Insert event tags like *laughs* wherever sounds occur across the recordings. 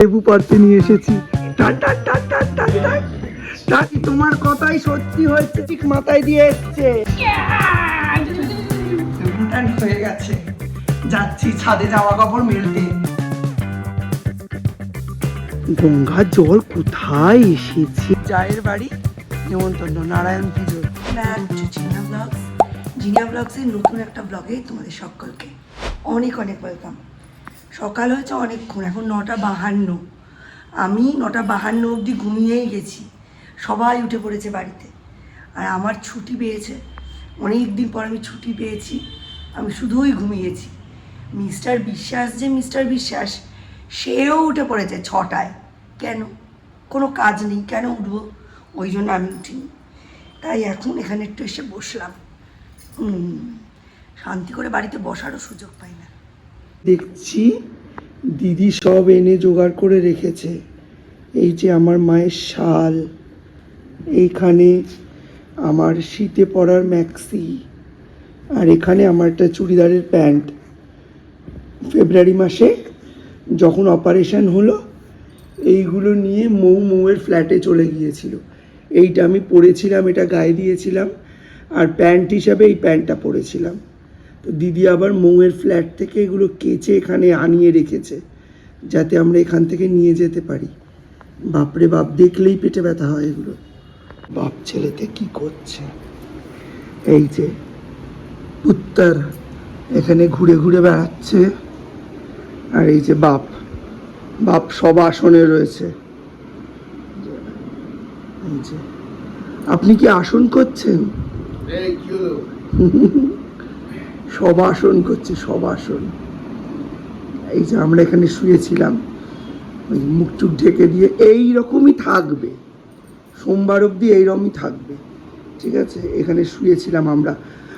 লেবু পাড়তে নিয়ে এসেছি। তোমার কথাই সত্যি হয়েছে, ঠিক মাথায় দিয়ে এসছে। হয়ে গেছে। যাচ্ছি ছাদে জামা কাপড় মেলতে। গঙ্গার জল কোথায় এসেছে? জায়ের বাড়ি, নেমন্তন্ন, নারায়ণ পুজো জিনিয়া ব্লগস জিনিয়া ব্লগসের নতুন একটা ব্লগে তোমাদের সকলকে অনেক অনেক ওয়েলকাম সকাল হয়েছে অনেকক্ষণ, এখন নটা বাহান্ন। আমি নটা বাহান্ন অবধি ঘুমিয়েই গেছি। সবাই উঠে পড়েছে বাড়িতে। আর আমার ছুটি পেয়েছে। অনেক দিন পর আমি ছুটি পেয়েছি। আমি শুধুই ঘুমিয়েছি। মিস্টার বিশ্বাস যে মিস্টার বিশ্বাস, সেও উঠে পড়েছে ছটায়। কেন? কোনো কাজ নেই। কেন উঠবো? ওই জন্য আমি উঠিনি। তাই এখন এখানে একটু এসে বসলাম। শান্তি করে বাড়িতে বসারও সুযোগ পাই না। দেখছি দিদি সব এনে জোগাড় করে রেখেছে। এই যে আমার মায়ের শাল, এইখানে আমার শীতে পরার ম্যাক্সি আর এখানে আমার একটা চুড়িদারের প্যান্ট। ফেব্রুয়ারি মাসে যখন অপারেশন হলো, এইগুলো নিয়ে মৌ মৌয়ের ফ্ল্যাটে চলে গিয়েছিল। এইটা আমি পরেছিলাম, এটা গায়ে দিয়েছিলাম, আর প্যান্ট হিসাবে এই প্যান্টটা পরেছিলাম। তো দিদি আবার মৌয়ের ফ্ল্যাট থেকে এগুলো কেচে এখানে আনিয়ে রেখেছে যাতে আমরা এখান থেকে নিয়ে যেতে পারি। বাপরে বাপ দেখলেই পেটে ব্যথা হয় এগুলো। বাপ ছেলেতে কি করছে? এই যে উত্তর এখানে ঘুরে ঘুরে বেড়াচ্ছে আর এই যে বাপ বাপ সব আসনে রয়েছে। এই যে আপনি কি আসন করছেন? *laughs* সব আসন করছে সব আসন এই যে আমরা এখানে শুয়েছিলাম, ওই মুখ টুক ঢেকে দিয়ে এই রকমই থাকবে। সোমবার অবধি এইরকমই থাকবে। ঠিক আছে? এখানে শুয়েছিলাম আমরা।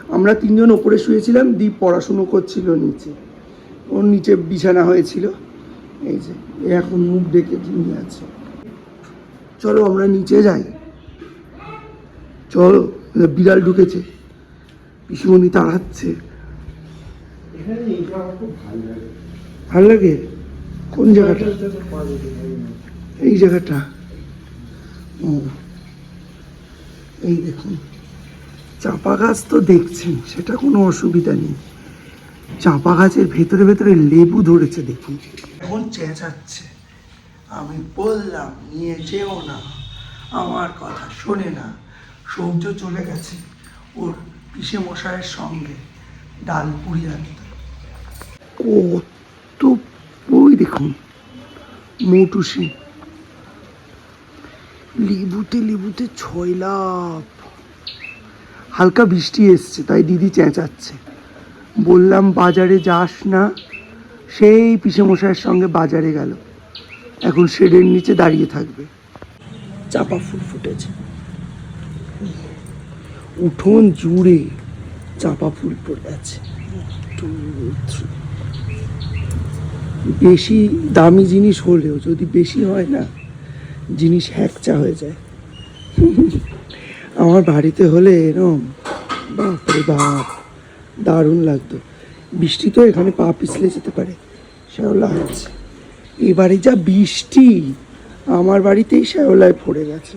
আমরা তিনজন ওপরে শুয়েছিলাম, দীপ পড়াশুনো করছিল নিচে। ওর নিচে বিছানা হয়েছিল। এই যে এখন মুখ ডেকে ঘুমিয়ে আছে। চলো আমরা নিচে যাই। চলো, বিড়াল ঢুকেছে। পিসুমণি তাড়াচ্ছে। ভালো লাগে। কোন জায়গাটা? এই জায়গাটা? ও। এই দেখুন। চাপা গাছ তো দেখছেন সেটা কোনো অসুবিধা নেই। চাপা গাছের ভেতরে ভেতরে লেবু ধরেছে দেখুন। এখন চেঁচাচ্ছে। আমি বললাম নিয়ে যেও না। আমার কথা শোনে না। সৌর্য চলে গেছে ওর পিসে মশাইয়ের সঙ্গে ডাল পুরি আনতে। কত ওই দেখুন। মৌটুসি। লেবুতে লেবুতে ছয় লাভ হালকা বৃষ্টি এসছে তাই দিদি চেঁচাচ্ছে। বললাম বাজারে যাস না। সেই পিসে মশাইয়ের সঙ্গে বাজারে গেল। এখন শেডের নিচে দাঁড়িয়ে থাকবে। চাপা ফুল ফুটেছে। উঠোন জুড়ে চাপা ফুল পড়ে আছে। Two, three. বেশি দামি জিনিস হলেও যদি বেশি হয় না, জিনিস হ্যাকচা হয়ে যায়। আমার বাড়িতে হলে এরম, বাপরে বাপ, দারুণ লাগতো। বৃষ্টি তো এখানে পা পিছলে যেতে পারে, শ্যাওলা আছে এবারে যা বৃষ্টি, আমার বাড়িতেই শ্যাওলায় পড়ে গেছে।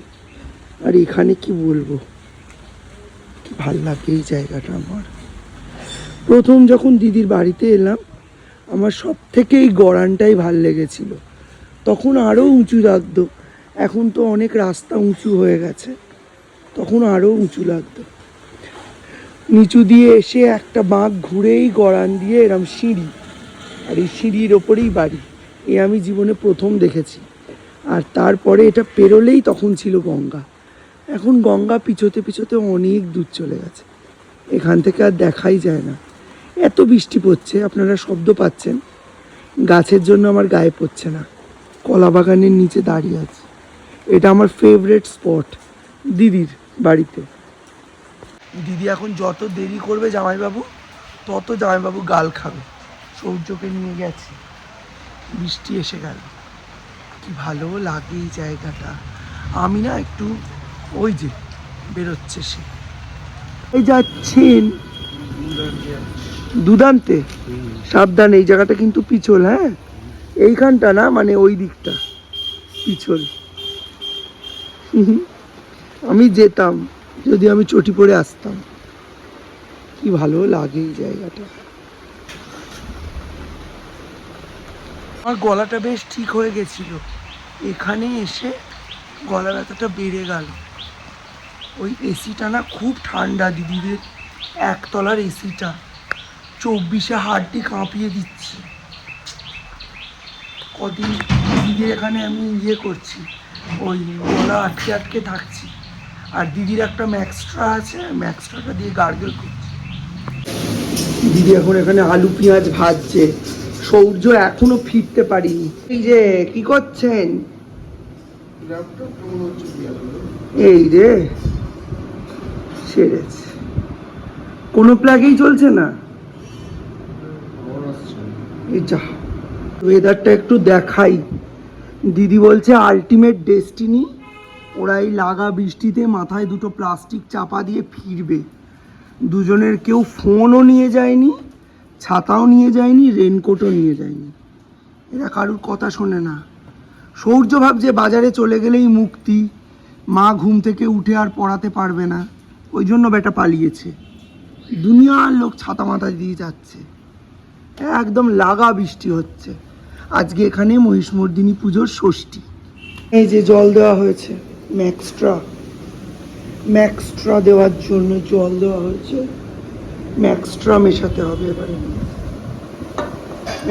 আর এখানে কি বলব? ভালো লাগে এই জায়গাটা আমার। প্রথম যখন দিদির বাড়িতে এলাম আমার সব থেকে এই গড়ানটাই ভালো লেগেছিল। তখন আরও উঁচু লাগতো। এখন তো অনেক রাস্তা উঁচু হয়ে গেছে। তখন আরও উঁচু লাগতো। নিচু দিয়ে এসে একটা বাঁক ঘুরেই গড়ান দিয়ে এরম সিঁড়ি। আর এই সিঁড়ির ওপরেই বাড়ি। এ আমি জীবনে প্রথম দেখেছি। আর তারপরে এটা পেরোলেই তখন ছিল গঙ্গা। এখন গঙ্গা পিছোতে পিছোতে অনেক দূর চলে গেছে। এখান থেকে আর দেখাই যায় না। এত বৃষ্টি পড়ছে, আপনারা শব্দ পাচ্ছেন। গাছের জন্য আমার গায়ে পড়ছে না। কলা বাগানের নিচে দাঁড়িয়ে আছে। এটা আমার ফেভারেট স্পট দিদির বাড়িতে। দিদি এখন যত দেরি করবে জামাইবাবু, তত জামাইবাবু গাল খাবে। সৌর্যকে নিয়ে গেছে। বৃষ্টি এসে গেল। কি ভালো লাগে এই জায়গাটা। আমি না একটু ওই যে, বেরোচ্ছে সে। এই যাচ্ছেন। দুদান্তে? সাবধান, এই জায়গাটা কিন্তু পিছল হ্যাঁ? এইখানটা না মানে ওই দিকটা পিছন আমি যেতাম, যদি আমি চটি পরে আসতাম। কি ভালো লাগে এই জায়গাটা। আমার গলাটা বেশ ঠিক হয়ে গেছিল। এখানে এসে গলা ব্যথাটা বেড়ে গেল। ওই এসিটা না খুব ঠান্ডা, দিদিদের একতলার এসিটা। চব্বিশে হাড্ডি কাঁপিয়ে দিচ্ছে। কদিন দিদির এখানে আমি ইয়ে করছি ওই গলা আটকে আটকে থাকছি। আর দিদির একটা ম্যাক্সট্রা আছে ম্যাক্সট্রাটা দিয়ে গার্গেল করছি। দিদি এখন এখানে আলু পেঁয়াজ ভাজছে সৌর্য এখনও ফিরতে পারিনি। এই যে কি করছেন? এই রে সেরেছে কোনো প্লাগেই চলছে না। ওয়েদারটা একটু দেখাই। দিদি বলছে আলটিমেট ডেস্টিনি ওরা এই লাগা বৃষ্টিতে মাথায় দুটো প্লাস্টিক চাপা দিয়ে ফিরবে। দুজনের কেউ ফোনও নিয়ে যায়নি, ছাতাও নিয়ে যায়নি রেনকোটও নিয়ে যায়নি। এরা কারুর কথা শোনে না। সৌর্য ভাবছে, বাজারে চলে গেলেই মুক্তি। মা ঘুম থেকে উঠে আর পড়াতে পারবে না। ওই জন্য বেটা পালিয়েছে। দুনিয়ার লোক ছাতা মাথায় দিয়ে যাচ্ছে। একদম লাগা বৃষ্টি হচ্ছে। আজকে এখানে মহিষমর্দিনী পুজোর ষষ্ঠী। এই যে জল দেওয়া হয়েছে, ম্যাক্সট্রা। ম্যাক্সট্রা দেওয়ার জন্য জল দেওয়া হয়েছে। ম্যাক্সট্রা মেশাতে হবে এবারে।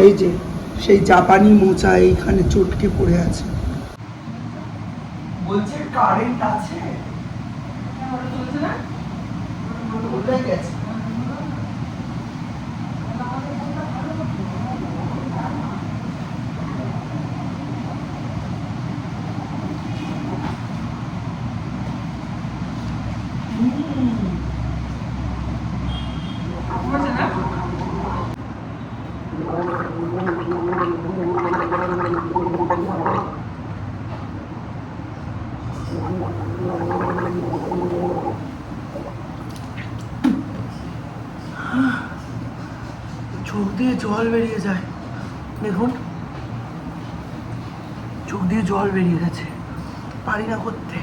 এই যে সেই জাপানি মোচা এইখানে চটকে পড়ে আছে। বলছে কারেন্ট আছে? কোথায় গেছে। চোখ দিয়ে জল বেরিয়ে যায়। দেখুন, চোখ দিয়ে জল বেরিয়ে গেছে। পারি না করতে।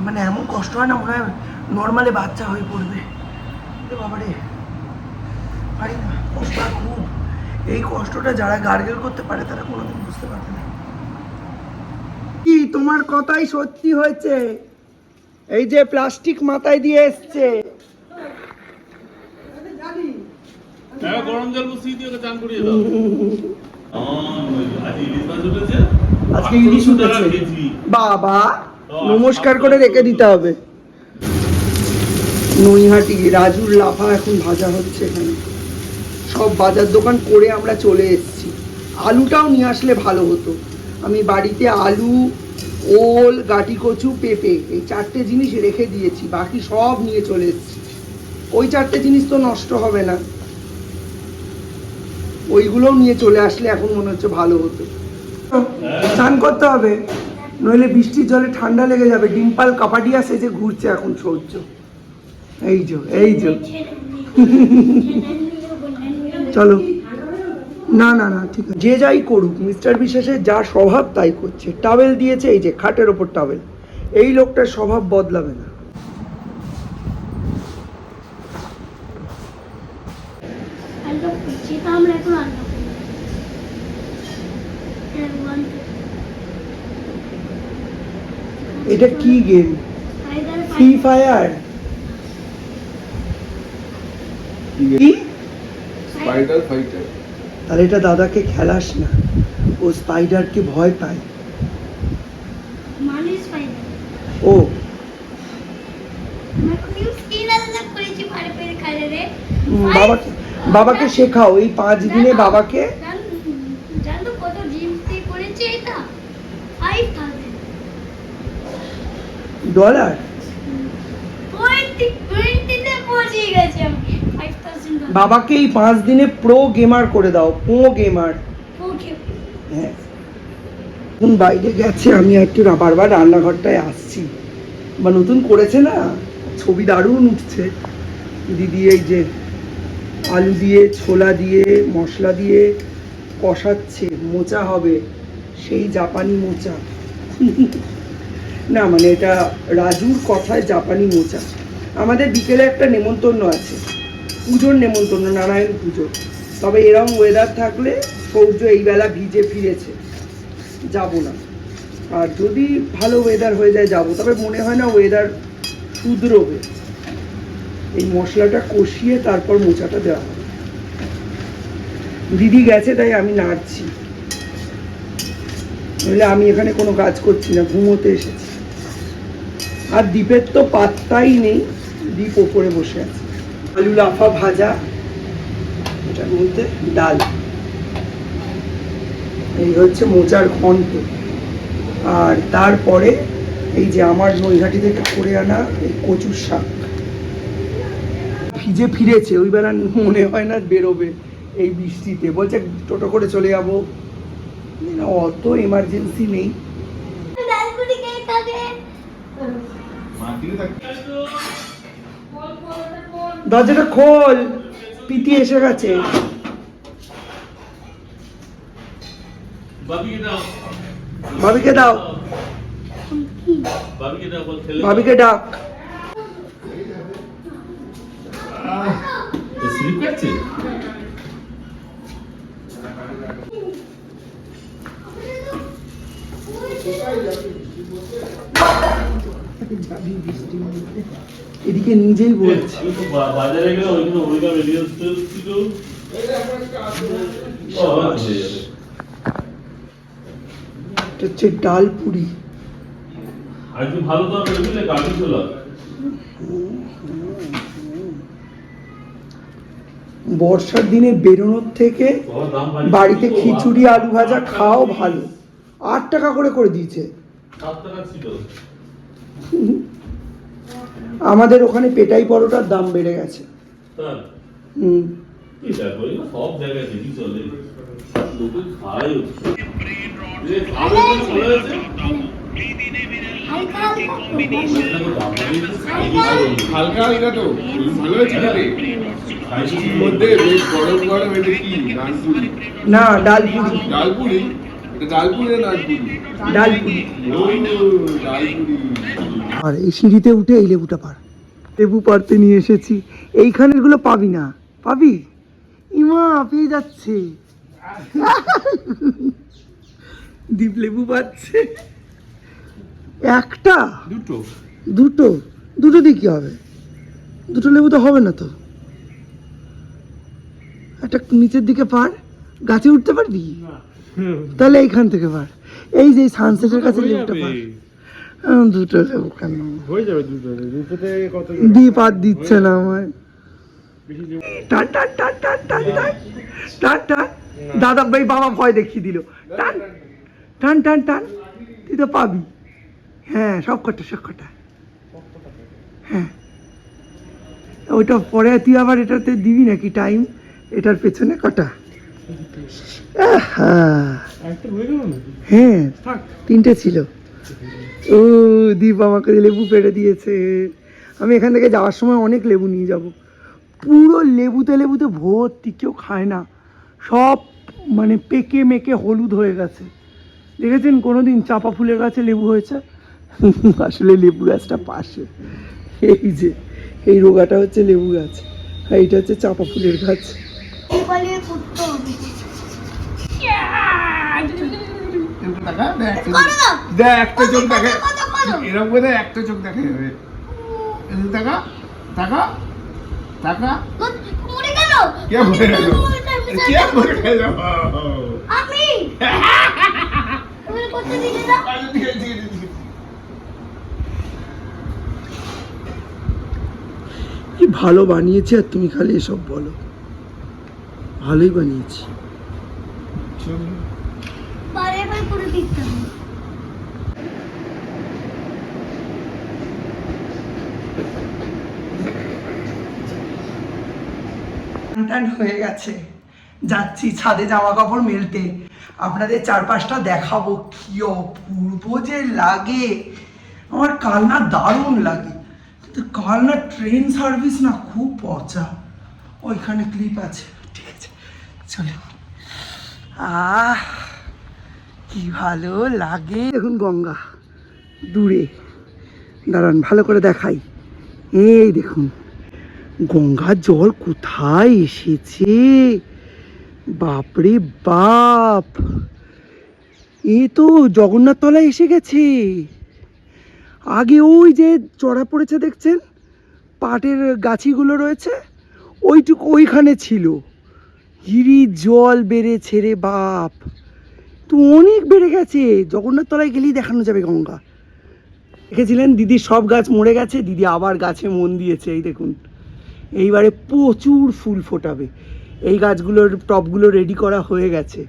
মানে এমন কষ্ট হয় না, মনে হয় নর্মালে বাচ্চা হয়ে পড়বে। বাবারে, পারি না। কষ্ট খুব। এই কষ্টটা যারা গার্গেল করতে পারে, তারা কোনোদিন বুঝতে পারবে না। কি, তোমার কথাই সত্যি হয়েছে? এই যে প্লাস্টিক মাথায় দিয়ে এসছে। হ্যাঁ গরম আজকে ইলিশ উঠেছে। বাবা, নমস্কার করে। রেখে দিতে হবে। নৈহাটি রাজুর লাফা এখন ভাজা হচ্ছে এখানে। সব বাজার দোকান করে আমরা চলে এসেছি। আলুটাও নিয়ে আসলে ভালো হতো। আমি বাড়িতে আলু, ওল, গাটি কচু, পেঁপে এই চারটে জিনিস রেখে দিয়েছি। বাকি সব নিয়ে চলে এসেছি। ওই চারটে জিনিস তো নষ্ট হবে না। ওইগুলোও নিয়ে চলে আসলে এখন মনে হচ্ছে ভালো হতো। স্নান করতে হবে নইলে বৃষ্টির জলে ঠান্ডা লেগে যাবে ডিম্পাল কাপাডিয়া সেজে ঘুরছে এখন সহ্য। এই যো এই যো। চলো। না না না ঠিক আছে। যে যাই করুক মিস্টার বিশেষের যা স্বভাব তাই করছে। টাওয়েল দিয়েছে এই যে খাটের ওপর টাওয়েল। এই লোকটার স্বভাব বদলাবে না। আনলক করছি তা আমরা এখন আনলক করি হ্যাঁ, one, two. এটা কি game Spider, free spider. Fire কি স্পাইডার ফাইটার তাহলে এটা দাদাকে খেলাস না ও স্পাইডারকে ভয় পায় মানে spider. ও আমরা বাবাকে শেখাও এই পাঁচ দিনে বাবাকে জানো- জানো কত জিমটি করেছে এটা? 5,000 ডলার 20 20 তে পৌঁছে গেছি আমি। 5,000 dollar। বাবাকে এই পাঁচ দিনে প্রো গেমার করে দাও প্রো গেমার হ্যাঁ এখন বাইরে গেছে আমি একটু বারবার রান্নাঘরটায় আসছি বা নতুন করেছে না ছবি দারুণ উঠছে দিদি এই যে আলু দিয়ে, ছোলা দিয়ে, মশলা দিয়ে কষাচ্ছে, মোচা হবে, সেই জাপানি মোচা। না মানে এটা রাজুর কথায় জাপানি মোচা। আমাদের বিকেলে একটা নেমন্তন্ন আছে, পুজোর নেমন্তন্ন, নারায়ণ পুজো। তবে এরম ওয়েদার থাকলে সৌর্য এই বেলা ভিজে ফিরেছে, যাব না। আর যদি ভালো ওয়েদার হয়ে যায়, যাব। তবে মনে হয় না ওয়েদার শুধরোবে এই মশলাটা কষিয়ে তারপর মোচাটা দেওয়া হবে। দিদি গেছে, তাই আমি নাড়ছি। নইলে আমি এখানে কোনো কাজ করছি না, ঘুমোতে এসেছি। আর দ্বীপের তো পাত্তাই নেই দ্বীপ ওপরে বসে আছে। আলু লাফা ভাজা, এটার মধ্যে ডাল। এই হচ্ছে মোচার ঘন্ট। আর তারপরে এই যে আমার নৈহাটি থেকে করে আনা এই কচুর শাক। ভিজে ফিরেছে ওই বেলা মনে হয় না বেরোবে এই বৃষ্টিতে। বলছে টোটো করে চলে যাব। না, অত এমার্জেন্সি নেই। দরজাটা খোল পিতি এসে গেছে। বাবিকে দাও। ভাবিকে দাও। বাবিকে ডাক। স্লিপ কাটছে এদিকে নিজেই বলছে। বাজারে গেলে ওইখানে ওইটা রেডিও ছিল হচ্ছে ডাল পুরি। ভালো তো রেগুলার কাটি বর্ষার দিনে বেরোনোর থেকে বাড়িতে খিচুড়ি আলু ভাজা খাও ভালো আট টাকা করে করে দিয়েছে আমাদের ওখানে পেটাই পরোটার দাম বেড়ে গেছে হুম সব হালকা তো। ভালো হয়েছে খেতে? মধ্যে বেশ গরম গরম এটা কি? না ডাল ডালপুরি? না ডালপুরি। আর এই সিঁড়িতে উঠে এই লেবুটা পার। লেবু পারতে নিয়ে এসেছি। এইখানেরগুলো পাবি না। পাবি? ইমা পেয়ে যাচ্ছে। *laughs* দীপ লেবু পাচ্ছে। একটা? দুটো। দুটো? দুটো দিয়ে কি হবে? দুটো লেবু তো হবে না তো। একটা নিচের দিকে পার গাছে উঠতে পারবি? তাহলে এইখান থেকে পার। এই যে সানসেটের কাছে লেবুটা পার। দুটো লেবু কেন? হয়ে যাবে দুটো কত দ্বীপ আর দিচ্ছে না আমায় টান টান টান টান টান টান টান টান। দাদা ভাই বাবা ভয় দেখিয়ে দিল। টান টান টান টান তুই তো পাবি। হ্যাঁ সব কটা সব কটা। হ্যাঁ। ওইটা পরে তুই আবার এটাতে দিবি নাকি টাইম এটার পেছনে কটা? হয়ে হ্যাঁ তিনটে ছিল। ও দীপ আমাকে লেবু পেড়ে দিয়েছে। আমি এখান থেকে যাওয়ার সময় অনেক লেবু নিয়ে যাব। পুরো লেবুতে লেবুতে ভর্তি কেউ খায় না। সব মানে পেকে মেকে হলুদ হয়ে গেছে। দেখেছেন কোনোদিন চাপা ফুলের গাছে লেবু হয়েছে? আসলে লেবু গাছটা পাশে। এই যে এই রোগাটা হচ্ছে লেবু গাছ। আর এইটা হচ্ছে চাপা ফুলের গাছ। একটা চোখ দেখে। এরকম করে একটা চোখ দেখে। যাবে টাকা টাকা টাকা মরে গেল কে মরে গেল? কে মরে গেল? আমি। *laughs* তুমি করতে দিলে না ঠিক আছে, ঠিক আছে, ঠিক আছে। কি ভালো বানিয়েছে আর তুমি খালি এসব বলো? ভালোই বানিয়েছি। টান হয়ে গেছে। যাচ্ছি ছাদে জামা কাপড় মেলতে। আপনাদের চারপাশটা দেখাবো। কি অপূর্ব যে লাগে। আমার কালনা দারুণ লাগে। কিন্তু কালনা ট্রেন সার্ভিস না খুব পচা। ওইখানে ক্লিপ আছে। ঠিক আছে, চলে। আহ, কি ভালো লাগে। দেখুন গঙ্গা, দূরে। দাঁড়ান, ভালো করে দেখাই। এই দেখুন গঙ্গার জল কোথায় এসেছে? বাপরে বাপ! এ তো জগন্নাথ তলায় এসে গেছে। আগে ওই যে চড়া পড়েছে দেখছেন? পাটের গাছিগুলো রয়েছে, ওইটুকু ওইখানে ছিল। হিরি জল বেড়েছে রে বাপ। তো অনেক বেড়ে গেছে। জগন্নাথ তলায় গেলেই দেখানো যাবে গঙ্গা। দেখেছিলেন? দিদি সব গাছ মরে গেছে, দিদি আবার গাছে মন দিয়েছে, এই দেখুন। এইবারে প্রচুর ফুল ফোটাবে। এই গাছগুলোর টবগুলো রেডি করা হয়ে গেছে।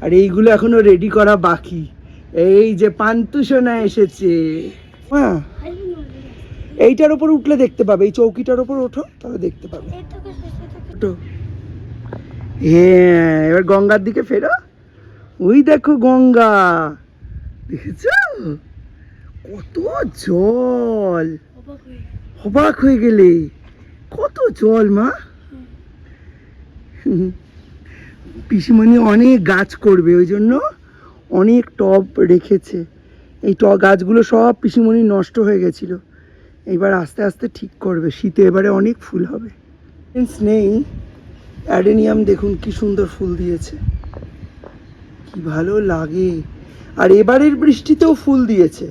আর এইগুলো এখনও রেডি করা বাকি। এই যে পান্তুসোনা এসেছে। হ্যাঁ। এইটার ওপর উঠলে দেখতে পাবে। এই চৌকিটার ওপর ওঠো, তাহলে দেখতে পাবে। হ্যাঁ এবার গঙ্গার দিকে ফেরো। ওই দেখো গঙ্গা। দেখেছ? কত জল। অবাক হয়ে গেলে। কত জল, মা। পিসিমণি অনেক গাছ করবে, ওই জন্য অনেক টব রেখেছে। এই টব গাছগুলো সব পিসিমণি নষ্ট হয়ে গেছিল। এইবার আস্তে আস্তে ঠিক করবে। শীতে এবারে অনেক ফুল হবে। নেই, অ্যাডেনিয়াম দেখুন কি সুন্দর ফুল দিয়েছে। কি ভালো লাগে। আর এবারের বৃষ্টিতেও ফুল দিয়েছে।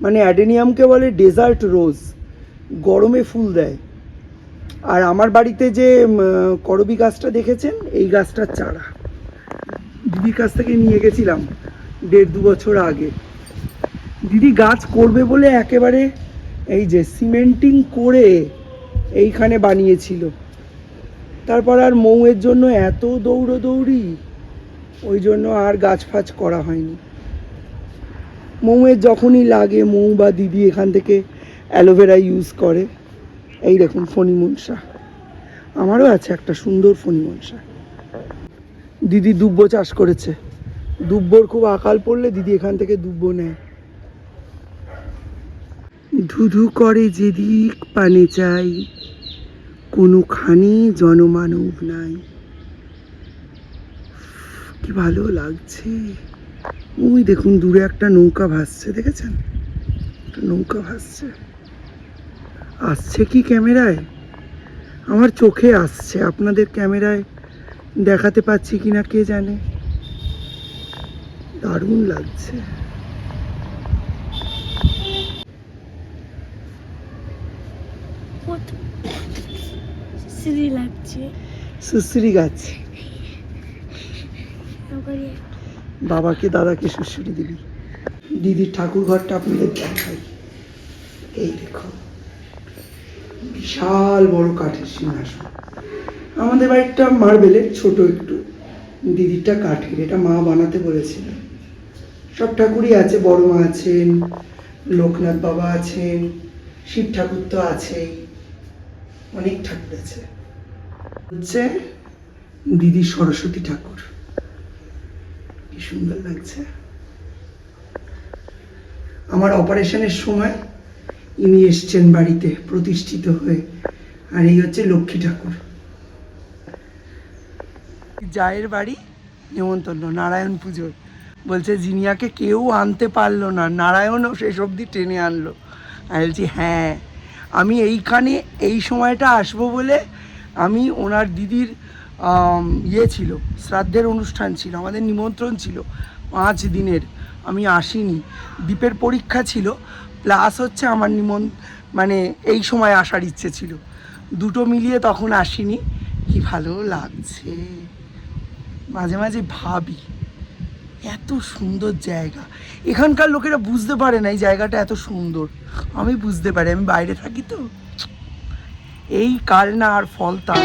মানে অ্যাডেনিয়ামকে বলে ডেজার্ট রোজ। গরমে ফুল দেয়। আর আমার বাড়িতে যে করবি গাছটা দেখেছেন? এই গাছটার চারা। দিদির কাছ থেকে নিয়ে গেছিলাম, দেড় দু বছর আগে। দিদি গাছ করবে বলে একেবারে এই যে সিমেন্টিং করে এইখানে বানিয়েছিল। তারপর আর মৌয়ের জন্য এত দৌড়ো দৌড়ি ওই জন্য আর গাছ ফাছ করা হয়নি। মৌয়ের যখনই লাগে, মৌ বা দিদি এখান থেকে অ্যালোভেরা ইউজ করে। এই দেখুন ফণি মনসা আমারও আছে একটা সুন্দর ফণি মনসা দিদি দুব্বো চাষ করেছে। দুব্বর খুব আকাল পড়লে দিদি এখান থেকে দুব্বো নেয়। ধুধু করে যেদিক পানে চাই কোনোখানে জনমানব নাই। কি ভালো লাগছে। ওই দেখুন, দূরে একটা নৌকা ভাসছে, দেখেছেন? একটা নৌকা ভাসছে। আসছে কি ক্যামেরায়? আমার চোখে আসছে। আপনাদের ক্যামেরায় দেখাতে পাচ্ছি কিনা কে জানে? দারুণ লাগছে। লাগছে। সুশ্রী গাছ। বাবাকে দাদাকে সুশ্রী দিবি। দিদির ঠাকুর ঘরটা আপনাদের দেখাই। এই দেখো। বিশাল বড় কাঠের সিংহাসন। আমাদের বাড়িটা মার্বেলের ছোট একটু। দিদিরটা কাঠের এটা মা বানাতে বলেছিল। সব ঠাকুরই আছে বড় মা আছেন লোকনাথ বাবা আছেন শিব ঠাকুর তো আছেই। অনেক ঠাকুর আছে। হচ্ছে দিদি সরস্বতী ঠাকুর। কি সুন্দর লাগছে। আমার অপারেশনের সময় ইনি এসছেন বাড়িতে প্রতিষ্ঠিত হয়ে, আর এই হচ্ছে লক্ষ্মী ঠাকুর। জায়ের বাড়ি নেমন্তন্ন, নারায়ণ পুজোর বলছে, জিনিয়াকে কেউ আনতে পারল না। নারায়ণও শেষ অবধি টেনে আনলো। আমি বলছি হ্যাঁ। আমি এইখানে এই সময়টা আসব বলে আমি ওনার দিদির ইয়ে ছিল, শ্রাদ্ধের অনুষ্ঠান ছিল, আমাদের নিমন্ত্রণ ছিল, পাঁচ দিনের। আমি আসিনি। দ্বীপের পরীক্ষা ছিল প্লাস হচ্ছে আমার নিমন মানে এই সময় আসার ইচ্ছে ছিল। দুটো মিলিয়ে তখন আসিনি। কি ভালো লাগছে। মাঝে মাঝে ভাবি। এত সুন্দর জায়গা। এখানকার লোকেরা বুঝতে পারে না এই জায়গাটা এত সুন্দর। আমি বুঝতে পারি, আমি বাইরে থাকি তো। এই কাল না আর ফল তার